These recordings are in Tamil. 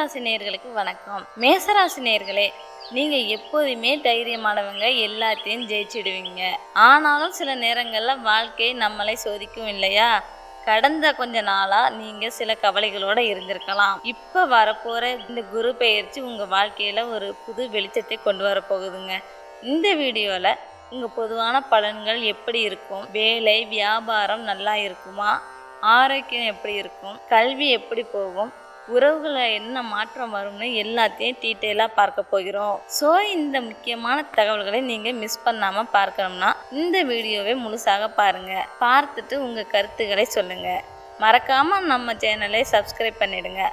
மேசராசி நேர்களுக்கு வணக்கம். மேசராசி நேர்களே நீங்க எப்போதுமே தைரியமானவங்க எல்லாத்தையும் ஜெயிச்சிடுவீங்க. ஆனாலும் சில நேரங்கள்ல வாழ்க்கை நம்மளை சோதிக்கும் இல்லையா? கடந்த கொஞ்ச நாளா நீங்க சில கவலைகளோட இருந்திருக்கலாம். இப்ப வரப்போற இந்த குரு பெயர்ச்சி உங்க வாழ்க்கையில ஒரு புது வெளிச்சத்தை கொண்டு வர போகுதுங்க. இந்த வீடியோல உங்க பொதுவான பலன்கள் எப்படி இருக்கும்? வேலை வியாபாரம் நல்லா இருக்குமா? ஆரோக்கியம் எப்படி இருக்கும்? கல்வி எப்படி போகும்? உறவுகளில் என்ன மாற்றம் வரும்னு எல்லாத்தையும் டீட்டெயிலாக பார்க்க போகிறோம். ஸோ இந்த முக்கியமான தகவல்களை நீங்கள் மிஸ் பண்ணாமல் பார்க்கணும்னா இந்த வீடியோவை முழுசாக பாருங்கள் பார்த்துட்டு உங்கள் கருத்துக்களை சொல்லுங்கள் மறக்காமல் நம்ம சேனலை சப்ஸ்கிரைப் பண்ணிடுங்க.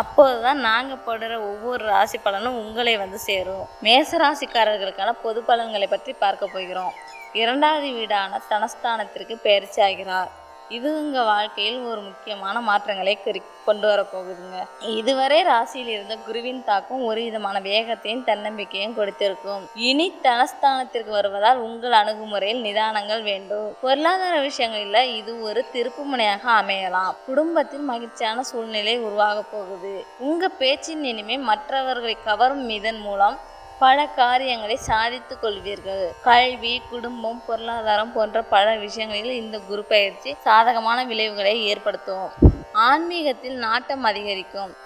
அப்போது தான் நாங்கள் போடுற ஒவ்வொரு ராசி பலனும் உங்களை வந்து சேரும். மேச ராசிக்காரர்களுக்கான பொது பலன்களை பற்றி பார்க்க போகிறோம். இரண்டாவது வீடான தனஸ்தானத்திற்கு பயிற்சி ஆகிறார் இது உங்கள் வாழ்க்கையில் ஒரு முக்கியமான மாற்றங்களை குறி கொண்டு வரப்போகுதுங்க இதுவரை ராசியில் இருந்த குருவின் தாக்கம் ஒரு விதமான வேகத்தையும் தன்னம்பிக்கையும் கொடுத்திருக்கும். இனி தனஸ்தானத்திற்கு வருவதால் உங்கள் அணுகுமுறையில் நிதானங்கள் வேண்டும். பொருளாதார விஷயங்களில் இது ஒரு திருப்பு முனையாக அமையலாம். குடும்பத்தில் மகிழ்ச்சியான சூழ்நிலை உருவாக போகுது. உங்கள் பேச்சின் இனிமே மற்றவர்களை கவரும் இதன் மூலம் பல காரியங்களை சாதித்துக் கொள்வீர்கள். கல்வி குடும்பம் பொருளாதாரம் போன்ற பல விஷயங்களில் இந்த குரு பயிற்சி சாதகமான விளைவுகளை ஏற்படுத்தும். ஆன்மீகத்தில் நாட்டம் அதிகரிக்கும்.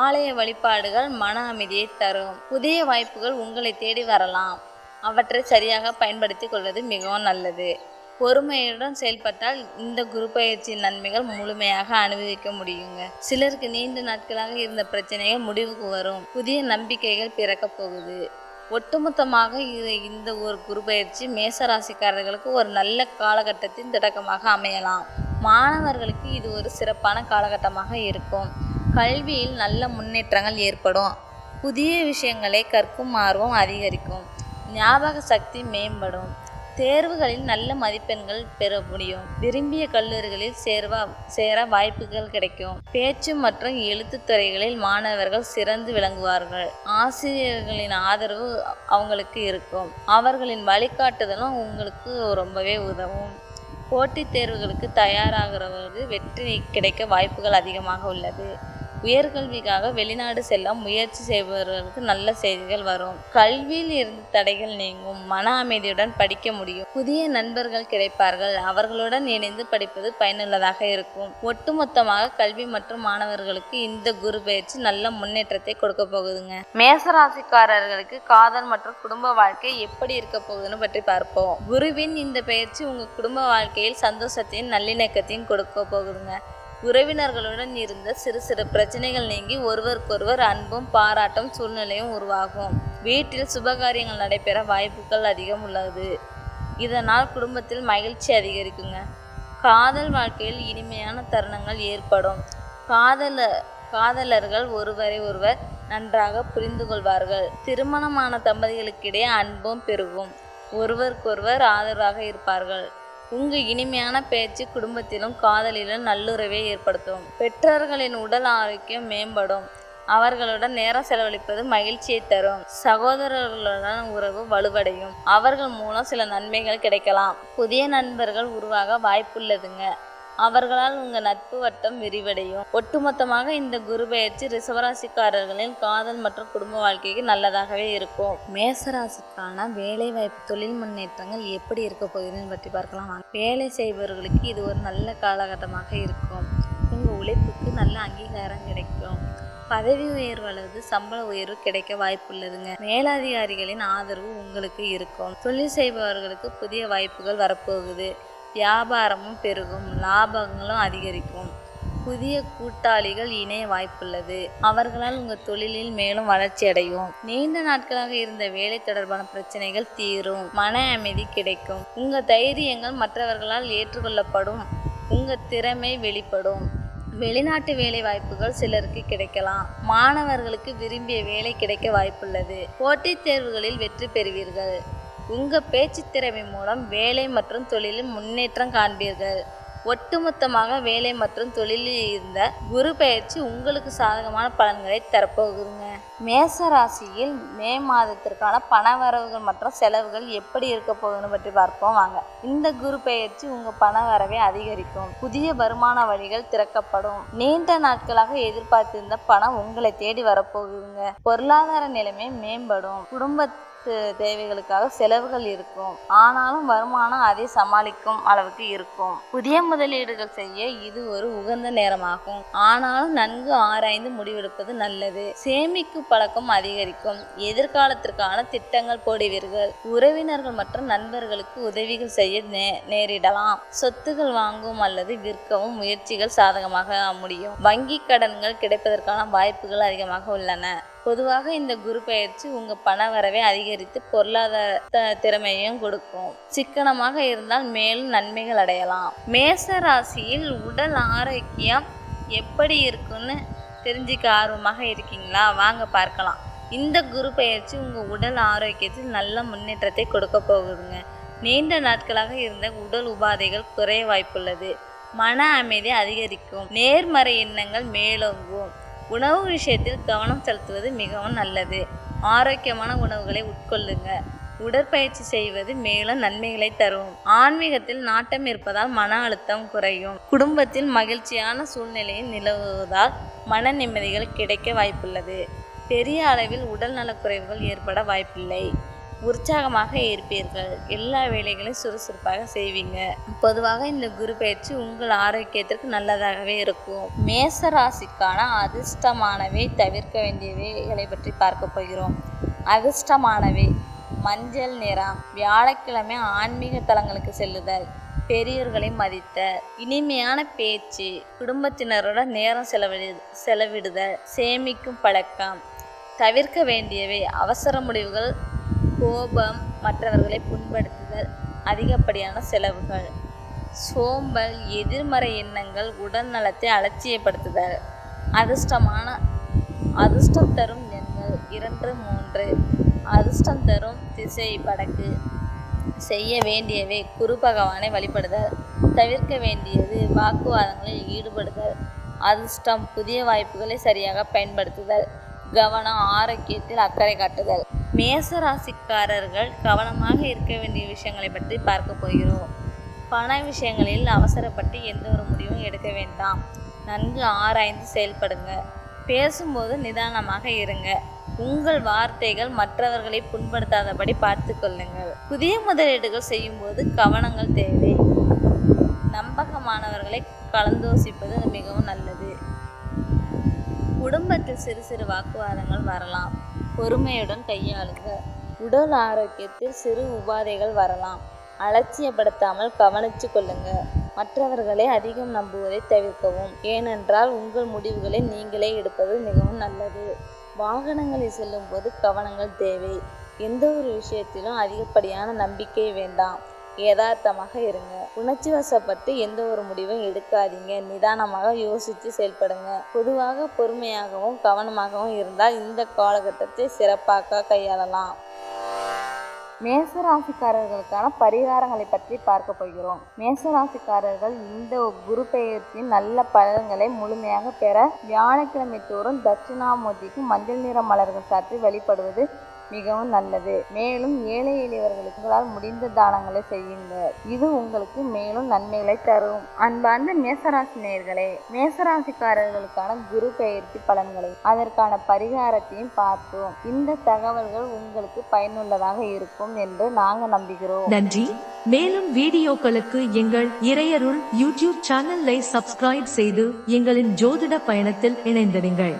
ஆலய வழிபாடுகள் மன அமைதியை தரும். புதிய வாய்ப்புகள் உங்களை தேடி வரலாம். அவற்றை சரியாக பயன்படுத்திக் கொள்வது மிகவும் நல்லது. பொறுமையுடன் செயல்பட்டால் இந்த குரு பயிற்சியின் நன்மைகள் முழுமையாக அனுபவிக்க முடியுங்க. சிலருக்கு நீண்ட நாட்களாக இருந்த பிரச்சனைகள் முடிவுக்கு வரும். புதிய நம்பிக்கைகள் பிறக்கப் போகுது. ஒட்டுமொத்தமாக இது இந்த ஒரு குரு பயிற்சி மேச ராசிக்காரர்களுக்கு ஒரு நல்ல காலகட்டத்தின் தொடக்கமாக அமையலாம். மாணவர்களுக்கு இது ஒரு சிறப்பான காலகட்டமாக இருக்கும். கல்வியில் நல்ல முன்னேற்றங்கள் ஏற்படும். புதிய விஷயங்களை கற்கும் ஆர்வம் அதிகரிக்கும். ஞாபக சக்தி மேம்படும். தேர்வுகளில் நல்ல மதிப்பெண்கள் பெற முடியும். விரும்பிய கல்லூரிகளில் சேர்வா சேர வாய்ப்புகள் கிடைக்கும். பேச்சு மற்றும் எழுத்துத்துறைகளில் மாணவர்கள் சிறந்து விளங்குவார்கள். ஆசிரியர்களின் ஆதரவு அவங்களுக்கு இருக்கும். அவர்களின் வழிகாட்டுதலும் உங்களுக்கு ரொம்பவே உதவும். போட்டித் தேர்வுகளுக்கு தயாராகிறவர்களுக்கு வெற்றி கிடைக்க வாய்ப்புகள் அதிகமாக உள்ளது. உயர்கல்விக்காக வெளிநாடு செல்ல முயற்சி செய்பவர்களுக்கு நல்ல செய்திகள் வரும். கல்வியில் இருந்து தடைகள் நீங்கும். மன அமைதியுடன் படிக்க முடியும். புதிய நண்பர்கள் கிடைப்பார்கள். அவர்களுடன் இணைந்து படிப்பது பயனுள்ளதாக இருக்கும். ஒட்டுமொத்தமாக கல்வி மற்றும் மாணவர்களுக்கு இந்த குரு பயிற்சி நல்ல முன்னேற்றத்தை கொடுக்க போகுதுங்க. மேசராசிக்காரர்களுக்கு காதல் மற்றும் குடும்ப வாழ்க்கை எப்படி இருக்க போகுதுன்னு பற்றி பார்ப்போம். குருவின் இந்த பயிற்சி உங்க குடும்ப வாழ்க்கையில் சந்தோஷத்தையும் நல்லிணக்கத்தையும் கொடுக்க போகுதுங்க. உறவினர்களுடன் இருந்த சிறு சிறு பிரச்சனைகள் நீங்கி ஒருவருக்கொருவர் அன்பும் பாராட்டும் சூழ்நிலையும் உருவாகும். வீட்டில் சுபகாரியங்கள் நடைபெற வாய்ப்புகள் அதிகம் உள்ளது. இதனால் குடும்பத்தில் மகிழ்ச்சி அதிகரிக்குங்க. காதல் வாழ்க்கையில் இனிமையான தருணங்கள் ஏற்படும். காதல காதலர்கள் ஒருவரை ஒருவர் நன்றாக புரிந்து கொள்வார்கள் திருமணமான தம்பதிகளுக்கிடையே அன்பும் பெருகும். ஒருவருக்கொருவர் ஆதரவாக இருப்பார்கள். உங்கள் இனிமையான பேச்சு குடும்பத்திலும் காதலிலும் நல்லுறவை ஏற்படுத்தும். பெற்றோர்களின் உடல் ஆரோக்கியம் மேம்படும். அவர்களுடன் நேரம் செலவழிப்பது மகிழ்ச்சியை தரும். சகோதரர்களுடன் உறவு வலுவடையும். அவர்கள் மூலம் சில நன்மைகள் கிடைக்கலாம். புதிய நண்பர்கள் உருவாக வாய்ப்புள்ளதுங்க. அவர்களால் உங்க நட்பு வட்டம் விரிவடையும். ஒட்டுமொத்தமாக இந்த குரு பயிற்சி ரிசவராசிக்காரர்களின் காதல் மற்றும் குடும்ப வாழ்க்கைக்கு நல்லதாகவே இருக்கும். மேசராசிக்கான வேலை வாய்ப்பு தொழில் முன்னேற்றங்கள் எப்படி இருக்க போகுதுன்னு பற்றி பார்க்கலாம் வேலை செய்பவர்களுக்கு இது ஒரு நல்ல காலகட்டமாக இருக்கும். உங்க உழைப்புக்கு நல்ல அங்கீகாரம் கிடைக்கும். பதவி உயர்வு அல்லது சம்பள உயர்வு கிடைக்க வாய்ப்புள்ளதுங்க மேலதிகாரிகளின் ஆதரவு உங்களுக்கு இருக்கும். தொழில் செய்பவர்களுக்கு புதிய வாய்ப்புகள் வரப்போகுது. வியாபாரமும் பெருகும் லாபங்களும் அதிகரிக்கும். புதிய கூட்டாளிகள் இணைய வாய்ப்புள்ளது. அவர்களால் உங்கள் தொழிலில் மேலும் வளர்ச்சி அடையும். நீண்ட நாட்களாக இருந்த வேலை தொடர்பான பிரச்சனைகள் தீரும். மன அமைதி கிடைக்கும். உங்கள் தைரியங்கள் மற்றவர்களால் ஏற்றுக்கொள்ளப்படும். உங்கள் திறமை வெளிப்படும். வெளிநாட்டு வேலை வாய்ப்புகள் சிலருக்கு கிடைக்கலாம். மாணவர்களுக்கு விரும்பிய வேலை கிடைக்க வாய்ப்புள்ளது. போட்டித் தேர்வுகளில் வெற்றி பெறுவீர்கள். உங்கள் பேச்சு திறமை மூலம் வேலை மற்றும் தொழிலில் முன்னேற்றம் காண்பீர்கள். ஒட்டுமொத்தமாக வேலை மற்றும் தொழிலில் இருந்த குரு பயிற்சி உங்களுக்கு சாதகமான பலன்களை தரப்போகுதுங்க. மேச ராசியில் மே மாதத்திற்கான பண வரவுகள் மற்றும் செலவுகள் எப்படி இருக்க போகுதுன்னு பற்றி பார்ப்போம் வாங்க. இந்த குரு பயிற்சி உங்க பண வரவை அதிகரிக்கும். புதிய வருமான வழிகள் திறக்கப்படும். நீண்ட நாட்களாக எதிர்பார்த்திருந்த பணம் உங்களை தேடி வரப்போகுதுங்க. பொருளாதார நிலைமை மேம்படும். குடும்ப தேவைகளுக்காக செலவுகள் இருக்கும். ஆனாலும் வருமானம் அதை சமாளிக்கும் அளவுக்கு இருக்கும். புதிய முதலீடுகள் செய்ய இது ஒரு உகந்த நேரமாகும். ஆனாலும் நன்கு ஆராய்ந்து முடிவெடுப்பது நல்லது. சேமிக்கும் பழக்கம் அதிகரிக்கும். எதிர்காலத்திற்கான திட்டங்கள் போடுவீர்கள். உறவினர்கள் மற்றும் நண்பர்களுக்கு உதவிகள் செய்ய நே நேரிடலாம். சொத்துகள் வாங்கவும் அல்லது விற்கவும் முயற்சிகள் சாதகமாக முடியும். வங்கி கடன்கள் கிடைப்பதற்கான வாய்ப்புகள் அதிகமாக உள்ளன. பொதுவாக இந்த குரு பயிற்சி உங்க பண வரவை அதிகரித்து பொருளாதார திறமையும் கொடுக்கும். சிக்கனமாக இருந்தால் மேலும் நன்மைகள் அடையலாம். மேச ராசியில் உடல் ஆரோக்கியம் எப்படி இருக்குன்னு தெரிஞ்சுக்க ஆர்வமாக இருக்கீங்களா? வாங்க பார்க்கலாம். இந்த குரு பயிற்சி உங்க உடல் ஆரோக்கியத்தில் நல்ல முன்னேற்றத்தை கொடுக்க போகுதுங்க. நீண்ட நாட்களாக இருந்த உடல் உபாதைகள் குறைய வாய்ப்புள்ளது. மன அமைதி அதிகரிக்கும். நேர்மறை எண்ணங்கள் மேலோங்கும். உணவு விஷயத்தில் கவனம் செலுத்துவது மிகவும் நல்லது. ஆரோக்கியமான உணவுகளை உட்கொள்ளுங்க. உடற்பயிற்சி செய்வது மேலும் நன்மைகளை தரும். ஆன்மீகத்தில் நாட்டம் இருப்பதால் மன அழுத்தம் குறையும். குடும்பத்தில் மகிழ்ச்சியான சூழ்நிலையில் நிலவுவதால் மன நிம்மதிகள் கிடைக்க வாய்ப்புள்ளது. பெரிய அளவில் உடல் நலக்குறைவுகள் ஏற்பட வாய்ப்பில்லை. உற்சாகமாக இருப்பீர்கள். எல்லா வேலைகளையும் சுறுசுறுப்பாக செய்வீங்க. பொதுவாக இந்த குரு பயிற்சி உங்கள் ஆரோக்கியத்திற்கு நல்லதாகவே இருக்கும். மேச ராசிக்கான அதிர்ஷ்டமானவை தவிர்க்க வேண்டியவைகளை பற்றி பார்க்க போகிறோம். அதிர்ஷ்டமானவை மஞ்சள் நிறம் வியாழக்கிழமை ஆன்மீக தலங்களுக்கு செல்லுதல் பெரியோர்களை மதித்த இனிமையான பேச்சு குடும்பத்தினருடன் நேரம் செலவிடு செலவிடுதல் சேமிக்கும் பழக்கம் தவிர்க்க வேண்டியவை அவசர முடிவுகள் கோபம் மற்றவர்களை புண்படுத்துதல் அதிகப்படியான செலவுகள். சோம்பல் எதிர்மறை எண்ணங்கள் உடல் நலத்தை அலட்சியப்படுத்துதல். அதிர்ஷ்டமான அதிர்ஷ்டம் தரும் எண்கள் இரண்டு மூன்று. அதிர்ஷ்டம் தரும் திசை வடக்கு செய்ய வேண்டியவை குரு பகவானை வழிபடுதல். தவிர்க்க வேண்டியது வாக்குவாதங்களில் ஈடுபடுதல். அதிர்ஷ்டம் புதிய வாய்ப்புகளை சரியாக பயன்படுத்துதல். கவனம் ஆரோக்கியத்தில் அக்கறை காட்டுதல். மேச ராசிக்காரர்கள் கவனமாக இருக்க வேண்டிய விஷயங்களை பற்றி பார்க்க போகிறோம். பண விஷயங்களில் அவசரப்பட்டு எந்த ஒரு முடிவும் எடுக்க வேண்டாம். நன்கு ஆராய்ந்து செயல்படுங்க. பேசும்போது நிதானமாக இருங்க. உங்கள் வார்த்தைகள் மற்றவர்களை புண்படுத்தாதபடி பார்த்து கொள்ளுங்கள். புதிய முதலீடுகள் செய்யும்போது கவனங்கள் தேவை. நம்பகமானவர்களை கலந்தோசிப்பது மிகவும் நல்லது. குடும்பத்தில் சிறு சிறு வாக்குவாதங்கள் வரலாம். பொறுமையுடன் கையாளுங்க. உடல் ஆரோக்கியத்தில் சிறு உபாதைகள் வரலாம். அலட்சியப்படுத்தாமல் கவனித்து கொள்ளுங்க. மற்றவர்களை அதிகம் நம்புவதை தவிர்க்கவும். ஏனென்றால் உங்கள் முடிவுகளை நீங்களே எடுப்பது மிகவும் நல்லது. வாகனங்களில் செல்லும்போது கவனங்கள் தேவை. எந்த ஒரு விஷயத்திலும் அதிகப்படியான நம்பிக்கை வேண்டாம். யதார்த்தமாக இருங்க. உணர்ச்சி வசப்பட்டு எந்த ஒரு முடிவும் எடுக்காதீங்க. நிதானமாக யோசித்து செயல்படுங்க. பொதுவாக பொறுமையாகவும் கவனமாகவும் இருந்தால் இந்த காலகட்டத்தை சிறப்பாக கையாளலாம். மேசராசிக்காரர்களுக்கான பரிகாரங்களை பற்றி பார்க்க போகிறோம். மேசராசிக்காரர்கள் இந்த குரு பெயர்ச்சியின் நல்ல பலன்களை முழுமையாக பெற வியாழக்கிழமை தோறும் தட்சிணாமூர்த்திக்கு மஞ்சள் நிற மலர்கள் சாற்றி வழிபடுவது மிகவும் நல்லது. மேலும் ஏழை எளியவர்களுக்கு உங்களால் முடிந்த தானங்களை செய்யுங்கள் இது உங்களுக்கு மேலும் நன்மைகளை தரும். அன்பார்ந்த மேசராசி நேர்களே மேசராசிக்காரர்களுக்கான குரு பெயர்ச்சி பலன்களை அதற்கான பரிகாரத்தையும் பார்த்தோம். இந்த தகவல்கள் உங்களுக்கு பயனுள்ளதாக இருக்கும் என்று நாங்கள் நம்புகிறோம். நன்றி. மேலும் வீடியோக்களுக்கு எங்கள் இறையருள் யூடியூப் சேனலை சப்ஸ்கிரைப் செய்து எங்களின் ஜோதிட பயணத்தில் இணைந்திருங்கள்